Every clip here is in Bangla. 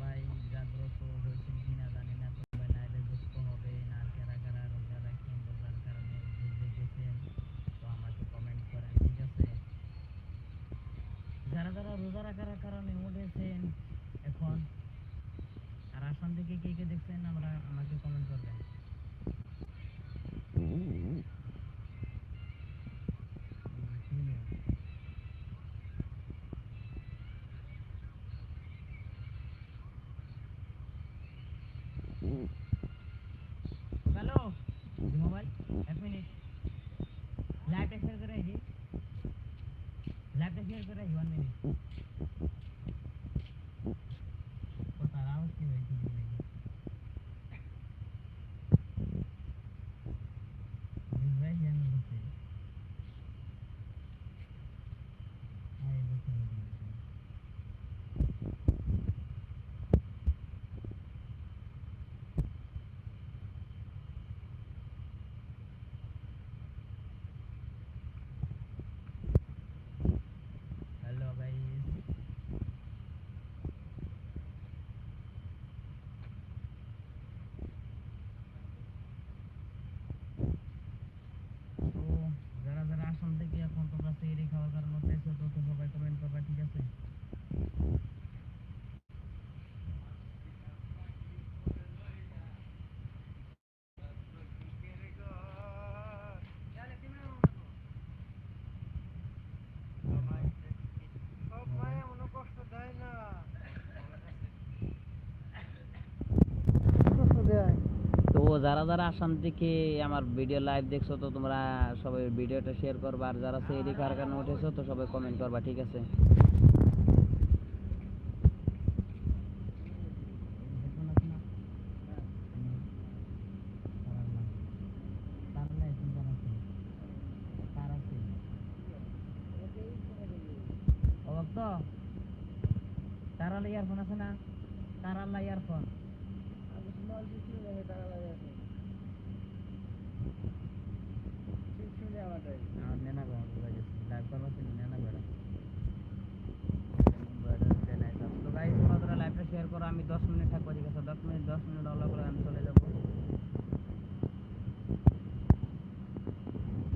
সবাই জাগ্রত জানি না হবে, না কারা কারা রোজা রোজার কারণে তো আমাকে কমেন্ট করেন, ঠিক আছে? যারা যারা রোজা রাখার কারণে উঠেছেন এখন, আর আসান থেকে কে কে দেখছেন, আমরা, আমাকে কমেন্ট করবেন। হ্যালো মোবাইল এক মিনিট লাইভটা শেয়ার করে আইজি লাইভটা শেয়ার করে আইজি ওয়ান মিনিট ও তার আওয়াজ কি হয়েছে কি নাকি বুঝবাই জানো বলছে আরে বলছে হ্যালো গাইস তো যারা যারা আসাম থেকে এখন তোমরা সেহরি খাওয়ার কারণে পেয়েছ তো তো সবাই কমেন্ট করবা ঠিক আছে যারা যারা আসাম থেকে আমার ভিডিও লাইভ দেখছ তো তোমরা সবাই ভিডিওটা শেয়ার করবা। আর যারা খাওয়ার কারণে উঠেছো তো সবাই কমেন্ট করবা, ঠিক আছে? তারালা ইয়ারফোন আছে না? তারালা ইয়ারফোন। নেনা বেড়া লাইভ করবা নেনা বেড়া তো গাইস তোমরা তোরা শেয়ার করো আমি দশ মিনিট থাকব ঠিক আছে দশ মিনিট দশ মিনিট অল্প করে আমি চলে যাব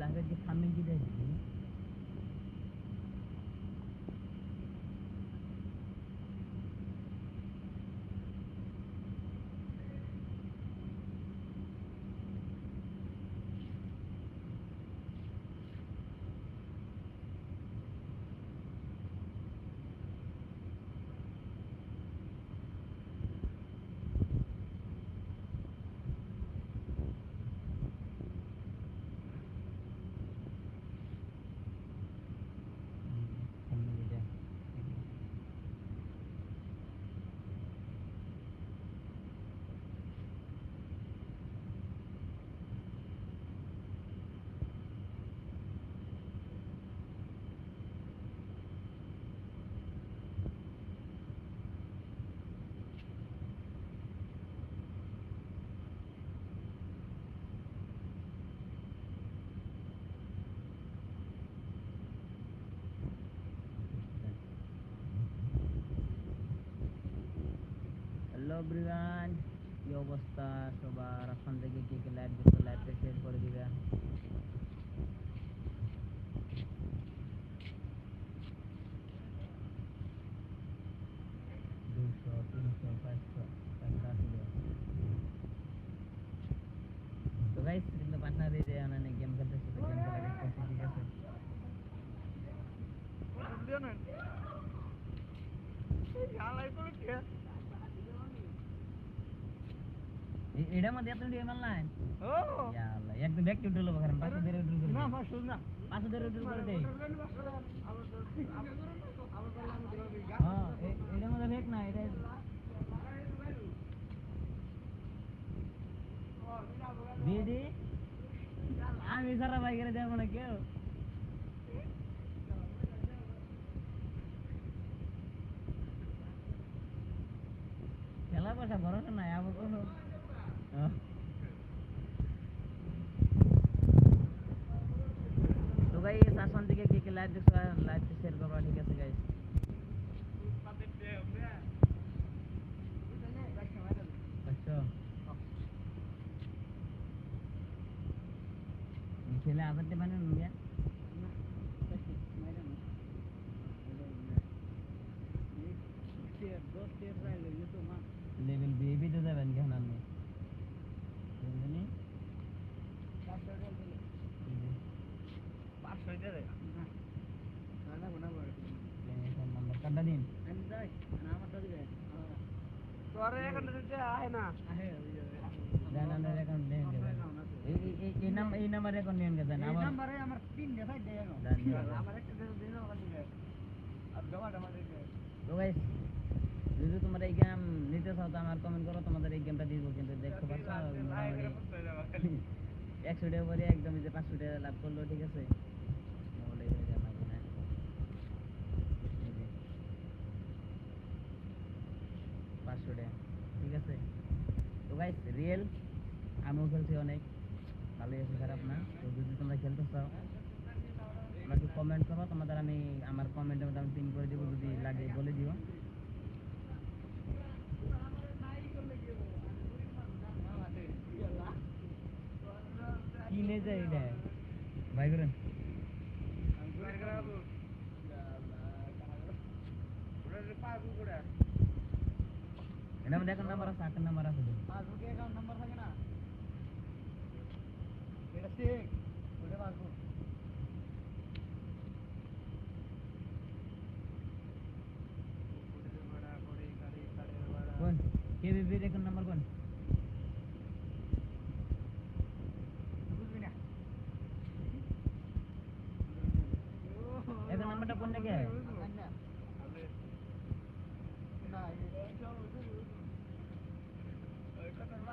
লাইভের কি সামনে কি দেখছি সামনে কি দেখ হ্যালো এভরিওয়ান কি অবস্থা? সবার আসাম থেকে কে কে লাইভ দেখছ? লাইভটা শেয়ার করে দিবেন দুশো, তিনশো, পাঁচশো পাঁচশো তো গাইস কিন্তু পার্টনার এই যে আনানে গেম খেলতেছে, তো গেম খেলা দেখতেছি ঠিক আছে? এ- এটার মধ্যে এত গেম অনলাইন ইয়াল্লা একদম ব্যাক টু ডলো কারণ পাঁচশো দেড় উঠল করে দে পাঁচশো দেড় উঠল করে দে হ্যাঁ এ- এটার মধ্যে ব্যাক না এটা দিয়ে দি আমি সারা বাইকের দেবো না কেউ। খেলা পয়সা ভরসা নাই আবার কোনো Huh? तो गाइस आसान दिखे के के लाइव लाइव शेयर ठीक है गाइस अच्छा आदत बने জানানোর অ্যাকাউন্ট নেন এই এই- এই এই নাম এই নাম্বার অ্যাকাউন্ট নেন গেছেন আমার তো গাইস যদি তোমরা এই গেম নিতে চাও তো আমার কমেন্ট করো তোমাদের এই গেমটা দিব। কিন্তু দেখতে পাচ্ছ একশো টাকা করে একদম যে পাঁচশো টাকা লাভ করল ঠিক আছে মোবাইলে হয়ে যায় আমার মনে হয়। এই যে। টাকা ঠিক আছে? তো গাইস রিয়েল আমিও খেলছি অনেক। ভালোই আছে, খারাপ না। তো যদি তোমরা খেলতে চাও আমাকে কমেন্ট করো। তোমাদের আমি, আমার কমেন্টের মধ্যে আমি পিন করে দিব, যদি লাগে বলে দিও। কিনে যায় এটা? ভাই করেন এটা মধ্যে এখন নাম্বার আছে আটের নাম্বার আছে তো। কোন কেবিবির এখন নাম্বার কোন এখন নাম্বারটা কোন থেকে ওই একটা নাম্বারে যে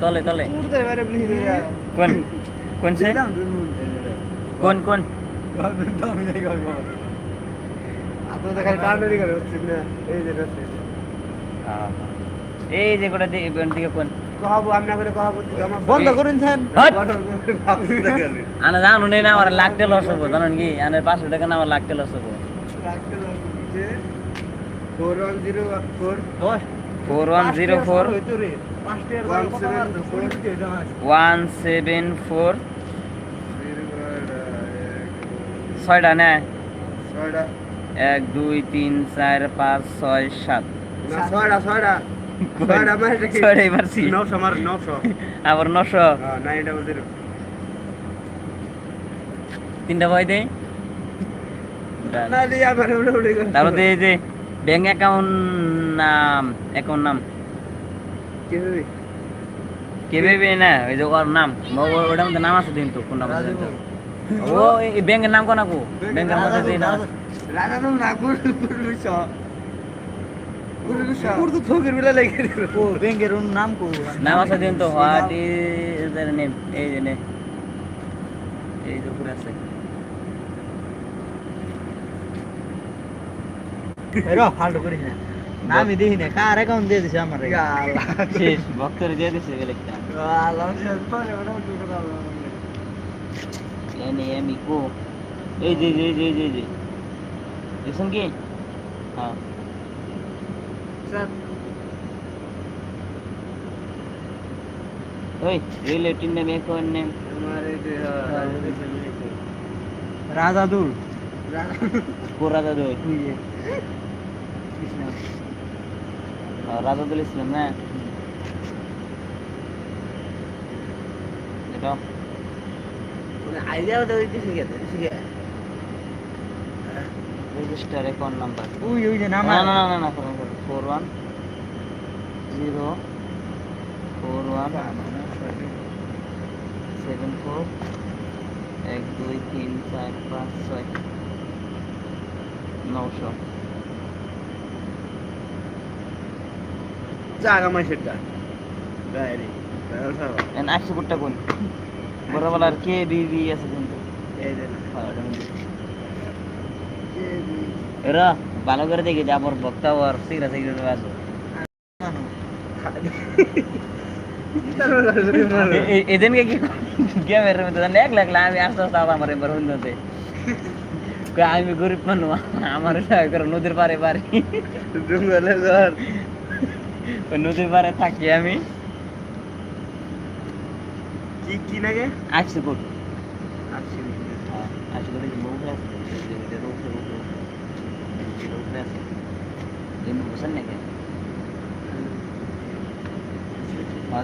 তলে তলে। কোন? কোন সে কোন কোন? এই যে কোটা দিকে কোন বন্ধ করেন! আনা জানো নেই না আমার লাখতে লস হব জানেন কি? আনে পাঁচশো টাকা না আমার লাখতে লস হব। Four one zero four four one zero four one seven four ছয়টা না? এক দুই তিন চার পাঁচ ছয় সাত। ছয়টা ছয়টা মানে নশো আবার নশো। জিরো তিনটা ভয় দেয়। তারপরে ব্যাংক অ্যাকাউন্ট নাম অ্যাকাউন্ট নাম। কি হবে? কে ভেবে না? ওই যে ওর নাম। ওটার মধ্যে নাম আছে দিন তো কোন নাম আছে দিন। ও এই ব্যাংকের নাম কোন আপু ব্যাংকের মধ্যে যে নাম আছে। রাজা নাম না গুরু গুরু স গুরু তো থোকের বেলা লেগে ও ব্যাংকের নাম কো? নাম আছে দিন তো হোয়াট ইজ নেম? এই যে নে। এই যে আছে এরো ফাল্টু করিস না আমি দেখি না কার অ্যাকাউন্ট দিয়ে দিছে আমার শেষ ভক্তরে দিয়ে দিছে গেলে একটা এনে আমি কো এই যে যে যে যে যে দেখছেন কি হ্যাঁ ওই রিলেটিভ নেম এখন নেম রাজাদুল পুরা দাদু রাজাদুল ইসলাম না? এটা? আইডিয়াও তো দিছে গেছে রেজিস্টার অ্যাকাউন্ট নাম্বার ওই ওই যে নাম। না না না না না four one zero four one seven four এক দুই তিন চার পাঁচ ছয় নশো জাগা মাসেরটা গায়ে এন আশি কোটটা কোন? বড়বেলার কে বিবি আছে কিন্তু? এরা ভালো করে দেখি যে আবার বক্তা আর সিগারেট সিগারেট আছে। এদিনকে কি গেমের মধ্যে এক লাগলে আমি আস্তে আস্তে আমার এবার হইতে আমি গরিব মানুষ আমার নদীর পারে পারি জঙ্গলে ওই নদীর পারে থাকি আমি। কি কি কোট আচ্ছা আশি কোট বহু আছে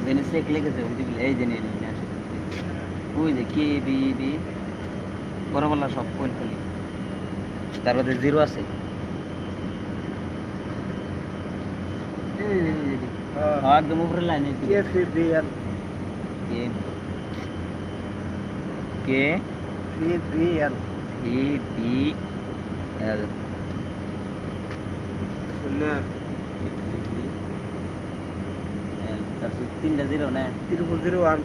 দিনে চেক লেগেছে ওই দিকে এই দিনে ওই যে কে বি বি বড়বেলা সব কোন খালি তার মধ্যে জিরো আছে হ্যাঁ, একদম উপরে লাইনে কে ফিবিএল কে কে ফিবিএল ই বি এল শুনে তারপর তিনটা জিরো না তিরুপতি জিরো ওয়ান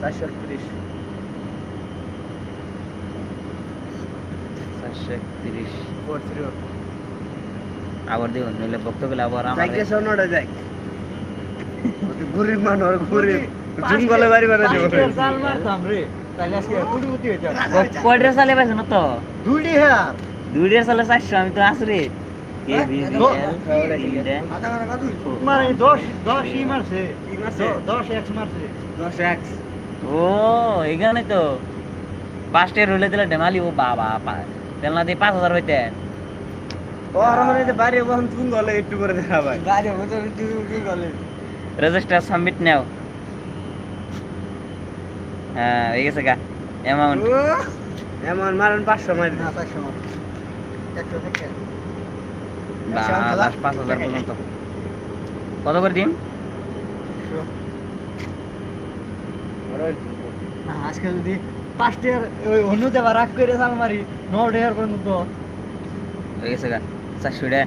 চারশো একত্রিশ চারশো একত্রিশ ফোর জিরো আবার দেখুন নইলে বক্তব্য আবার সোনটা যাই। গরিব মানুষ গরিব। জঙ্গলে বাড়ি বানাই দেবো। কয়টা সালে পাইছো না তো হ্যাঁ সালে আমি তো আসরে কে? বি মানে ই মারছে। মারছে? এক্স মারছে। ও এখানে তো। পাঁচটা রইলে দিলে ডেমালি ও বাবা তেল না দিয়ে পাঁচ হাজার হইতে রেজিস্টার সাবমিট নাও। হ্যাঁ হয়ে গেছে গা। অ্যামাউন্ট এমন মারেন পাঁচশো মারি না তার সময় একশো থেকে লাস্ট পাঁচ হাজার পর্যন্ত। কত করে দিন? না, আজকে যদি পাঁচটার ওই অন্যতে রাগ করে চাল মারি নটার পর্যন্ত। হয়ে গেছে গা। চারশো টাকা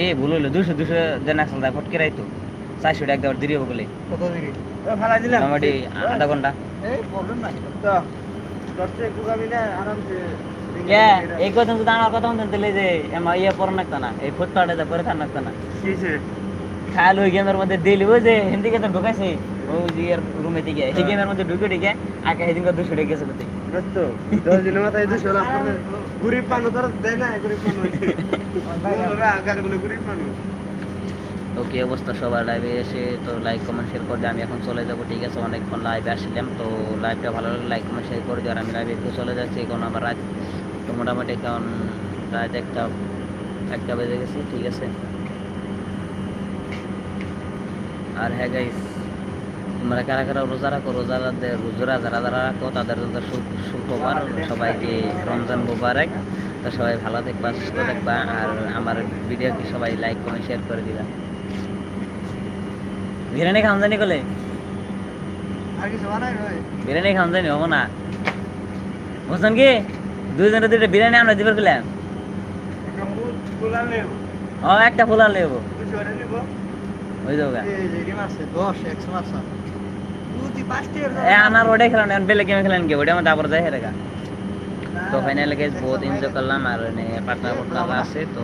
এ ভুল হইল দুশো দুশো দেন আসল দা ফটকে রাইতো চারশো টাকা একবার দিয়ে বলে কত দিকে ফালাই দিলাম মোটামুটি আধা ঘণ্টা এই প্রবলেম নাই। তো দশটা একটু আমি না আরামসে এই কথা যদি আমার কথা মতন দিলে যে এমা ইয়ে পর নাকতা না এই ফুটপাটে পরে থার নাকতা না। খাল ওই গেমের মধ্যে দিলি ওই যে হিন্দি কে ঢুকাইছে। ওই যে রুমে দিকে এই গেমের মধ্যে ঢুকে ঢুকে আগে সেদিন দুশো টাকা গেছে কোথায় দশ দিনের মাথায় দুশো লাভ করে গরিব মানুষ ধর দেয় না গরিব মানুষ। ওরা আগারগুলো গরিব মানুষ। ওকে অবস্থা সবার লাইভে এসে তো লাইক কমেন্ট শেয়ার করে। আমি এখন চলে যাব ঠিক আছে? অনেকক্ষণ লাইভে আসলাম তো লাইভটা ভালো লাগলে লাইক কমেন্ট শেয়ার করে দিও আর আমি লাইভে একটু চলে যাচ্ছি এখন আমার রাত তো মোটামুটি এখন রাত একটা একটা বেজে গেছে ঠিক আছে? আর হ্যাঁ গাইস তোমরা কারা কারা রোজা রাখো রোজা রাখতে- রোজা যারা যারা রাখো তাদের জন্য সুখবর সবাইকে রমজান মুবারক। তো সবাই ভালো দেখবা সুস্থ দেখবা আর আমার ভিডিওকে সবাই লাইক কমেন্ট শেয়ার করে দিবা। বিরিয়ানি খাওয়া জানি কলে? বিরিয়ানি খাওয়া জানি হব না। বুঝছেন কি? দুইজনের দুইটা বিরিয়ানি আমরা দিবার গেলাম ও একটা ফুলা লেবো ওই যাব এ, আনার ওটাই খেলাম, এখন বেলে গেমে খেলেন কি? মধ্যে আবার যাই হেরে গা তো ফাইনালি গেছ বহুত এনজয় করলাম, আর পার্টনার পার্টনার আছে, তো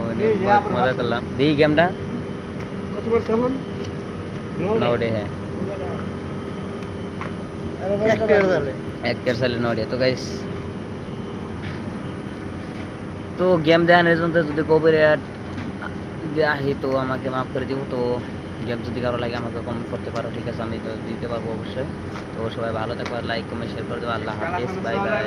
মজা করলাম। দিই গেমটা কেয়ার সালে নড়িয়া তো তো গেম দেখানোর জন্য যদি কপিরাইট আহি, তো আমাকে মাফ করে দিব, তো গেম যদি কারও লাগে আমাকে কমেন্ট করতে পারো, ঠিক আছে? আমি দিতে পারব অবশ্যই। তো সবাই ভালো থাকবে লাইক কমেন্ট শেয়ার করে দেবো আল্লাহ হাফিজ। Bye bye